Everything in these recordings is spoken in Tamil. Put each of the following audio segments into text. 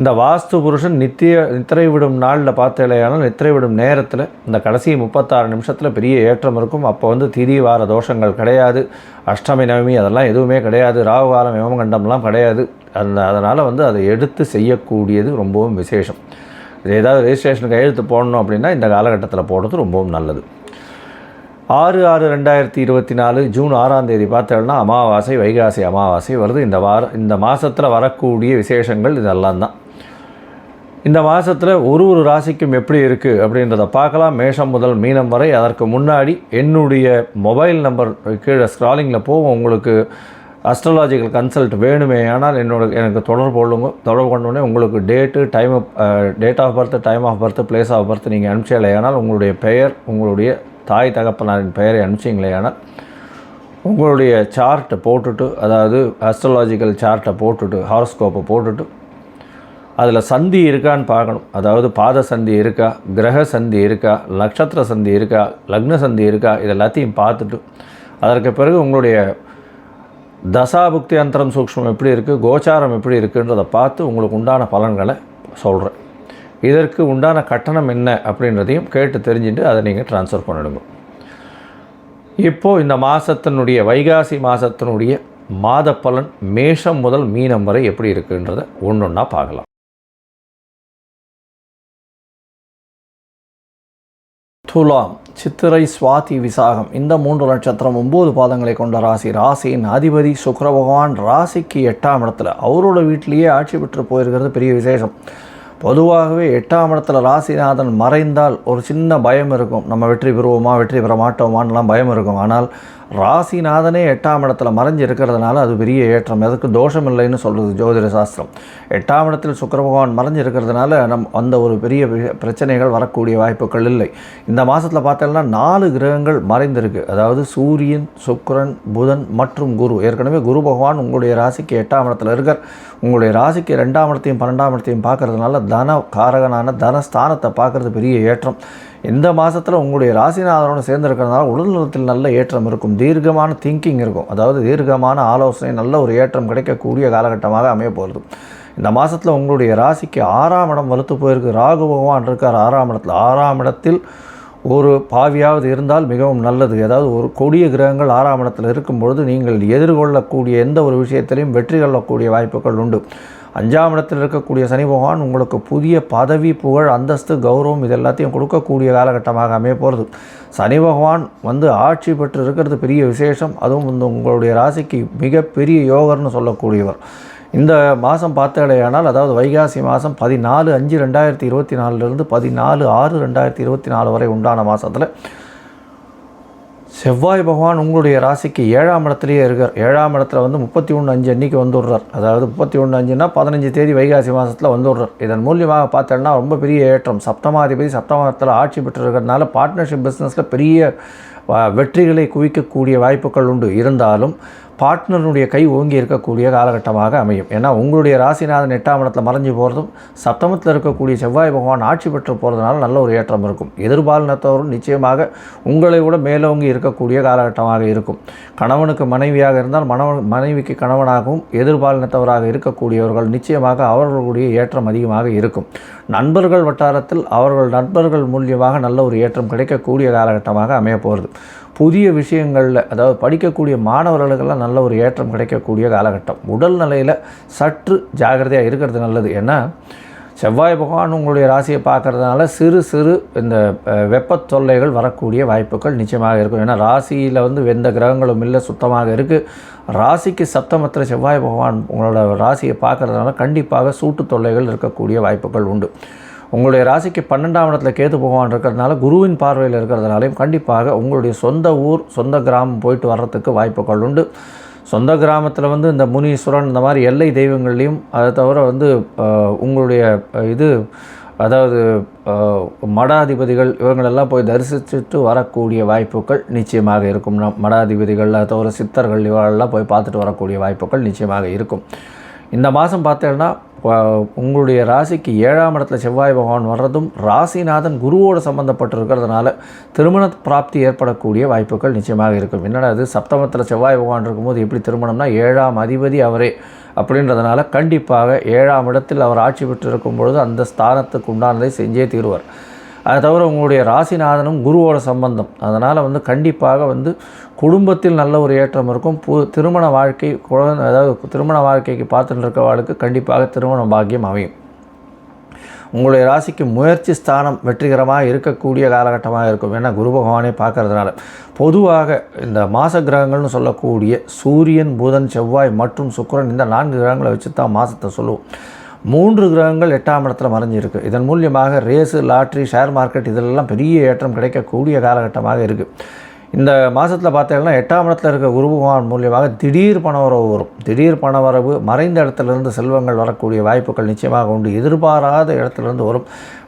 இந்த வாஸ்து புருஷன் நித்திய நித்திரை விடும் நாளில் பார்த்தலையானால் நித்திரை விடும் நேரத்தில் இந்த கடைசி முப்பத்தாறு நிமிஷத்தில் பெரிய ஏற்றம் இருக்கும். அப்போ வந்து திதி வார தோஷங்கள் கிடையாது. அஷ்டமி நவமி அதெல்லாம் எதுவுமே கிடையாது. ராகு காலம் யமகண்டம்லாம் கிடையாது. அந்த அதனால் வந்து அதை எடுத்து செய்யக்கூடியது ரொம்பவும் விசேஷம். இது ஏதாவது ரெஜிஸ்ட்ரேஷனுக்கு எழுத்து போடணும் அப்படின்னா இந்த காலகட்டத்தில் போடுறது ரொம்பவும் நல்லது. ஆறு ஆறு ரெண்டாயிரத்தி இருபத்தி நாலு ஜூன் ஆறாம் தேதி பார்த்தோம்னா அமாவாசை வைகாசி அமாவாசை வருது. இந்த வார இந்த மாதத்தில் வரக்கூடிய விசேஷங்கள் இதெல்லாம் தான். இந்த மாதத்தில் ஒரு ஒரு ராசிக்கும் எப்படி இருக்குது அப்படின்றத பார்க்கலாம். மேஷம் முதல் மீனம் வரை அதற்கு முன்னாடி என்னுடைய மொபைல் நம்பர் கீழே ஸ்க்ராலிங்கில் போகும். உங்களுக்கு அஸ்ட்ராலாஜிக்கல் கன்சல்ட் வேணுமே ஆனால் என்னோட எனக்கு தொடர்பு கொள்ளுங்க தொடர்பு கொண்டோடனே உங்களுக்கு date time date of birth time of birth place of birth நீங்கள் அனுப்பிச்சலையானால் உங்களுடைய பெயர் உங்களுடைய தாய் தகப்பனாரின் பெயரை அனுப்பிச்சிங்களேயானால் உங்களுடைய சார்ட்டை போட்டுட்டு அதாவது அஸ்ட்ரலாஜிக்கல் சார்ட்டை போட்டுட்டு ஹாரோஸ்கோப்பை போட்டுட்டு அதில் சந்தி இருக்கான்னு பார்க்கணும். அதாவது பாத சந்தி இருக்கா கிரக சந்தி இருக்கா நட்சத்திர சந்தி இருக்கா லக்ன சந்தி இருக்கா இது எல்லாத்தையும் பார்த்துட்டு அதற்கு பிறகு உங்களுடைய தசாபுக்தி அந்தரம் சூக்ஷ்மம் எப்படி இருக்குது கோச்சாரம் எப்படி இருக்குன்றதை பார்த்து உங்களுக்கு உண்டான பலன்களை சொல்கிறேன் இதற்கு உண்டான கட்டணம் என்ன அப்படின்றதையும் கேட்டு தெரிஞ்சுட்டு அதை நீங்கள் ட்ரான்ஸ்ஃபர் பண்ணிடுங்க. இப்போது இந்த மாதத்தினுடைய வைகாசி மாதத்தினுடைய மாத பலன் மேஷம் முதல் மீனம் வரை எப்படி இருக்குன்றதை ஒன்று ஒன்றா பார்க்கலாம். துலாம் சித்திரை சுவாதி விசாகம் இந்த மூன்று நட்சத்திரம் ஒம்பது பாதங்களை கொண்ட ராசி. ராசியின் அதிபதி சுக்கர பகவான் ராசிக்கு எட்டாம் இடத்துல. அவரோட வீட்டிலேயே ஆட்சி பெற்று போயிருக்கிறது பெரிய விசேஷம். பொதுவாகவே எட்டாம் இடத்துல ராசிநாதன் மறைந்தால் ஒரு சின்ன பயம் இருக்கும். நம்ம வெற்றி பெறுவோமா வெற்றி பெற மாட்டோமான்லாம் பயம் இருக்கும். ஆனால் ராசிநாதனே எட்டாம் இடத்துல மறைஞ்சு இருக்கிறதுனால அது பெரிய ஏற்றம். எதுக்கு தோஷம் இல்லைன்னு சொல்கிறது ஜோதிட சாஸ்திரம். எட்டாம் இடத்தில் சுக்கர பகவான் மறைஞ்சு இருக்கிறதுனால நம் அந்த ஒரு பெரிய பிரச்சனைகள் வரக்கூடிய வாய்ப்புகள் இல்லை. இந்த மாதத்தில் பார்த்தோம்னா நாலு கிரகங்கள் மறைந்திருக்கு. அதாவது சூரியன் சுக்கரன் புதன் மற்றும் குரு. ஏற்கனவே குரு பகவான் உங்களுடைய ராசிக்கு எட்டாம் இடத்துல இருக்கார். உங்களுடைய ராசிக்கு ரெண்டாம் இடத்தையும் பன்னெண்டாம் இடத்தையும் பார்க்கறதுனால தன காரகனான தனஸ்தானத்தை பார்க்குறது பெரிய ஏற்றம். இந்த மாதத்தில் உங்களுடைய ராசிநாதனோட சேர்ந்துருக்கிறதுனால உடல்நலத்தில் நல்ல ஏற்றம் இருக்கும். தீர்க்கமான திங்கிங் இருக்கும். அதாவது தீர்க்கமான ஆலோசனை நல்ல ஒரு ஏற்றம் கிடைக்கக்கூடிய காலகட்டமாக அமைய போகிறது இந்த மாதத்தில் உங்களுடைய ராசிக்கு ஆறாம் இடம் வலுத்து போயிருக்கு. ராகு பகவான் இருக்கார் ஆறாம் இடத்தில். ஆறாம் இடத்தில் ஒரு பாவியாவது இருந்தால் மிகவும் நல்லது. அதாவது ஒரு கொடிய கிரகங்கள் ஆறாம் இடத்தில் இருக்கும் பொழுது நீங்கள் எதிர்கொள்ளக்கூடிய எந்த ஒரு விஷயத்திலையும் வெற்றி கொள்ளக்கூடிய வாய்ப்புகள் உண்டு. அஞ்சாம் இடத்தில் இருக்கக்கூடிய சனி பகவான் உங்களுக்கு புதிய பதவி புகழ் அந்தஸ்து கௌரவம் இது எல்லாத்தையும் கொடுக்கக்கூடிய காலகட்டமாக அமைய போகிறது சனி பகவான் வந்து ஆட்சி பெற்று இருக்கிறது பெரிய விசேஷம். அதுவும் வந்து உங்களுடைய ராசிக்கு மிகப்பெரிய யோகர்னு சொல்லக்கூடியவர். இந்த மாதம் பார்த்தடையானால் அதாவது வைகாசி மாதம் பதினாலு அஞ்சு ரெண்டாயிரத்தி இருபத்தி நாலுலேருந்து பதினாலு ஆறு ரெண்டாயிரத்தி இருபத்தி நாலு வரை உண்டான மாதத்தில் செவ்வாய் பகவான் உங்களுடைய ராசிக்கு ஏழாம் இடத்துலையே இருக்கார். ஏழாம் இடத்துல வந்து முப்பத்தி ஒன்று அஞ்சு அன்னைக்கு வந்துடுறார். அதாவது முப்பத்தி ஒன்று அஞ்சுன்னா பதினஞ்சு தேதி வைகாசி மாதத்தில் வந்துடுறார். இதன் மூலியமாக பார்த்தோன்னா ரொம்ப பெரிய ஏற்றம். சப்தமாதிபதி சப்தமாதத்தில் ஆட்சி பெற்றிருக்கிறதுனால பார்ட்னர்ஷிப் பிஸ்னஸில் பெரிய வெற்றிகளை குவிக்கக்கூடிய வாய்ப்புகள் உண்டு. இருந்தாலும் பார்ட்னருடைய கை ஓங்கி இருக்கக்கூடிய காலகட்டமாக அமையும். ஏன்னா உங்களுடைய ராசிநாதன் எட்டாம் இடத்துல மறைஞ்சு போகிறதும் சப்தமத்தில் இருக்கக்கூடிய செவ்வாய் பகவான் ஆட்சி பெற்று போகிறதுனால நல்ல ஒரு ஏற்றம் இருக்கும். எதிர்பாலினத்தவரும் நிச்சயமாக உங்களை விட மேலோங்கி இருக்கக்கூடிய காலகட்டமாக இருக்கும். கணவனுக்கு மனைவியாக இருந்தால் மணவன் மனைவிக்கு கணவனாகவும் எதிர்பாலினத்தவராக இருக்கக்கூடியவர்கள் நிச்சயமாக அவர்களுடைய ஏற்றம் அதிகமாக இருக்கும். நண்பர்கள் வட்டாரத்தில் அவர்கள் நண்பர்கள் மூலியமாக நல்ல ஒரு ஏற்றம் கிடைக்கக்கூடிய காலகட்டமாக அமைய போகிறது புதிய விஷயங்களில் அதாவது படிக்கக்கூடிய மாணவர்களுக்கெல்லாம் நல்ல ஒரு ஏற்றம் கிடைக்கக்கூடிய காலகட்டம். உடல் நிலையில் சற்று ஜாகிரதையாக இருக்கிறது நல்லது. ஏன்னா செவ்வாய் பகவான் உங்களுடைய ராசியை பார்க்கறதுனால சிறு சிறு இந்த வெப்பத் தொல்லைகள் வரக்கூடிய வாய்ப்புகள் நிச்சயமாக இருக்கும். ஏன்னா ராசியில் வந்து எந்த கிரகங்களும் இல்லை சுத்தமாக இருக்குது ராசிக்கு சப்தமத்தில் செவ்வாய் பகவான் உங்களோட ராசியை பார்க்கறதுனால கண்டிப்பாக சூட்டு தொல்லைகள் இருக்கக்கூடிய வாய்ப்புகள் உண்டு. உங்களுடைய ராசிக்கு பன்னெண்டாம் இடத்துல கேது பகவான் இருக்கிறதுனால குருவின் பார்வையில் இருக்கிறதுனாலையும் கண்டிப்பாக உங்களுடைய சொந்த ஊர் சொந்த கிராமம் போயிட்டு வர்றதுக்கு வாய்ப்புகள் உண்டு. சொந்த கிராமத்தில் வந்து இந்த முனீஸ்வரன் இந்த மாதிரி எல்லை தெய்வங்கள்லையும் அதை தவிர வந்து உங்களுடைய இது அதாவது மடாதிபதிகள் இவங்களெல்லாம் போய் தரிசிச்சுட்டு வரக்கூடிய வாய்ப்புகள் நிச்சயமாக இருக்கும். நம் மடாதிபதிகள் அதை தவிர சித்தர்கள் இவங்களெல்லாம் போய் பார்த்துட்டு வரக்கூடிய வாய்ப்புகள் நிச்சயமாக இருக்கும். இந்த மாதம் பார்த்தேன்னா உங்களுடைய ராசிக்கு ஏழாம் இடத்துல செவ்வாய் பகவான் வர்றதும் ராசிநாதன் குருவோடு சம்மந்தப்பட்டு இருக்கிறதுனால திருமண பிராப்தி ஏற்படக்கூடிய வாய்ப்புகள் நிச்சயமாக இருக்கும். என்னடா அது சப்தமத்தில் செவ்வாய் பகவான் இருக்கும்போது எப்படி திருமணம்னா ஏழாம் அதிபதி அவரே அப்படின்றதுனால கண்டிப்பாக ஏழாம் இடத்தில் அவர் ஆட்சி பெற்று இருக்கும் பொழுது அந்த ஸ்தானத்துக்கு உண்டானதை செஞ்சே தீருவார். அதை தவிர உங்களுடைய ராசிநாதனும் குருவோட சம்பந்தம். அதனால் வந்து கண்டிப்பாக வந்து குடும்பத்தில் நல்ல ஒரு ஏற்றம் இருக்கும். பு திருமண வாழ்க்கை குழந்தை அதாவது திருமண வாழ்க்கைக்கு பார்த்துட்டு இருக்கிறவர்களுக்கு கண்டிப்பாக திருமண பாக்கியம் அமையும். உங்களுடைய ராசிக்கு முயற்சி ஸ்தானம் வெற்றிகரமாக இருக்கக்கூடிய காலகட்டமாக இருக்கும். ஏன்னா குரு பகவானே பார்க்கறதுனால. பொதுவாக இந்த மாச கிரகங்கள்னு சொல்லக்கூடிய சூரியன் புதன் செவ்வாய் மற்றும் சுக்கிரன் இந்த நான்கு கிரகங்களை வச்சு தான் மாதத்தை சொல்லுவோம். மூன்று கிரகங்கள் எட்டாம் இடத்துல மறைஞ்சிருக்கு. இதன் மூலியமாக ரேஸு லாட்ரி ஷேர் மார்க்கெட் இதிலெல்லாம் பெரிய ஏற்றம் கிடைக்கக்கூடிய காலகட்டமாக இருக்குது இந்த மாதத்தில் பார்த்தீங்கன்னா எட்டாம் இடத்துல இருக்க குருபகவான் மூலியமாக திடீர் பணவரவு வரும். திடீர் பணவரவு மறைந்த இடத்துலேருந்து செல்வங்கள் வரக்கூடிய வாய்ப்புகள் நிச்சயமாக உண்டு. எதிர்பாராத இடத்துலேருந்து வரும்.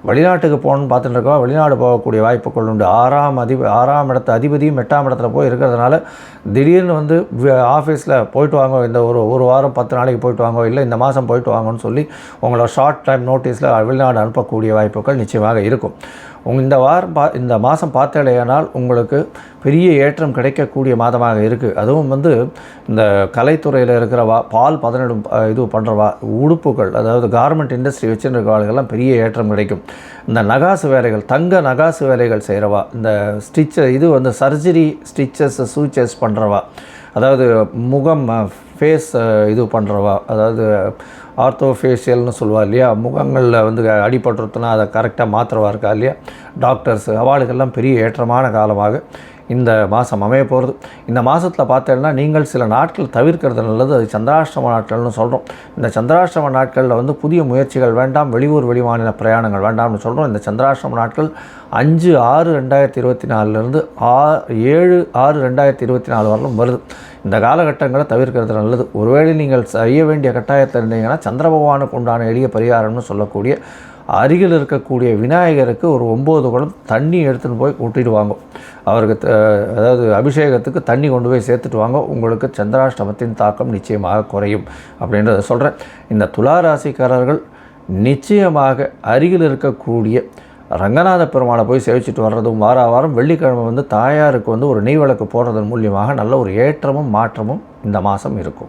வெளிநாட்டுக்கு போகணும்னு பார்த்துட்டு இருக்கோம். வெளிநாடு போகக்கூடிய வாய்ப்புகள் உண்டு. ஆறாம் அதிப ஆறாம் இடத்து அதிபதியும் எட்டாம் இடத்துல போய் இருக்கிறதுனால திடீர்னு வந்து ஆஃபீஸில் போயிட்டு வாங்க இந்த ஒரு ஒரு வாரம் பத்து நாளைக்கு போயிட்டு வாங்க இல்லை இந்த மாதம் போயிட்டு வாங்கன்னு சொல்லி உங்களோட ஷார்ட் டைம் நோட்டீஸில் வெளிநாடு அனுப்பக்கூடிய வாய்ப்புகள் நிச்சயமாக இருக்கும். உங்கள் இந்த வாரம் பா இந்த மாதம் பார்த்தடையானால் உங்களுக்கு பெரிய ஏற்றம் கிடைக்கக்கூடிய மாதமாக இருக்குது அதுவும் வந்து இந்த கலைத்துறையில் இருக்கிற வா பால் பதனிடும் இது பண்ணுறவா உடுப்புகள் அதாவது கார்மெண்ட் இண்டஸ்ட்ரி வச்சுருக்கவாளுக்கெல்லாம் பெரிய ஏற்றம் கிடைக்கும். இந்த நகாசு வேலைகள் தங்க நகாசு வேலைகள் செய்கிறவா இந்த ஸ்டிச்ச இது வந்து சர்ஜரி ஸ்டிச்சஸ் சூச்சஸ் பண்ணுறவா அதாவது முகம் ஃபேஸ் இது பண்ணுறவா அதாவது ஆர்த்தோஃபேஷியல்னு சொல்லுவா இல்லையா? முகங்களில் வந்து அடிபட்டுருத்துனா அதை கரெக்டாக மாத்திரவா இருக்கா இல்லையா? டாக்டர்ஸ் அவளுக்கெல்லாம் பெரிய ஏற்றமான காலமாக இந்த மாதம் அமைய போகிறது. இந்த மாதத்தில் பார்த்தேன்னா நீங்கள் சில நாட்கள் தவிர்க்கிறது நல்லது. அது சந்திராஷ்டம நாட்கள்னு சொல்கிறோம் இந்த சந்திராஷ்டம நாட்களில் வந்து புதிய முயற்சிகள் வேண்டாம் வெளியூர் வெளிமாநில பிரயாணங்கள் வேண்டாம்னு சொல்கிறோம் இந்த சந்திராஷ்டம நாட்கள் அஞ்சு ஆறு ரெண்டாயிரத்தி இருபத்தி நாலுலேருந்து ஆ ஏழு ஆறு ரெண்டாயிரத்தி இருபத்தி நாலு வரலும் வருது. இந்த காலகட்டங்களை தவிர்க்கிறது நல்லது. ஒருவேளை நீங்கள் செய்ய வேண்டிய கட்டாயத்தில் இருந்தீங்கன்னா சந்திர பகவானுக்கு உண்டான எளிய பரிகாரம்னு சொல்லக்கூடிய அருகில் இருக்கக்கூடிய விநாயகருக்கு ஒரு ஒம்பது குடம் தண்ணி எடுத்துன்னு போய் கூட்டிட்டு வாங்க. அவருக்கு த- அதாவது அபிஷேகத்துக்கு தண்ணி கொண்டு போய் சேர்த்துட்டு வாங்க. உங்களுக்கு சந்திராஷ்டமத்தின் தாக்கம் நிச்சயமாக குறையும் அப்படின்றத சொல்கிறேன் இந்த துலா ராசிக்காரர்கள் நிச்சயமாக அருகில் இருக்கக்கூடிய ரங்கநாத பெருமாளை போய் சேவிச்சிட்டு வர்றதும் வார வாரம் வெள்ளிக்கிழமை வந்து தாயாருக்கு வந்து ஒரு நெய் விளக்கு போடுறதன் மூலியமாக நல்ல ஒரு ஏற்றமும் மாற்றமும் இந்த மாதம் இருக்கும்.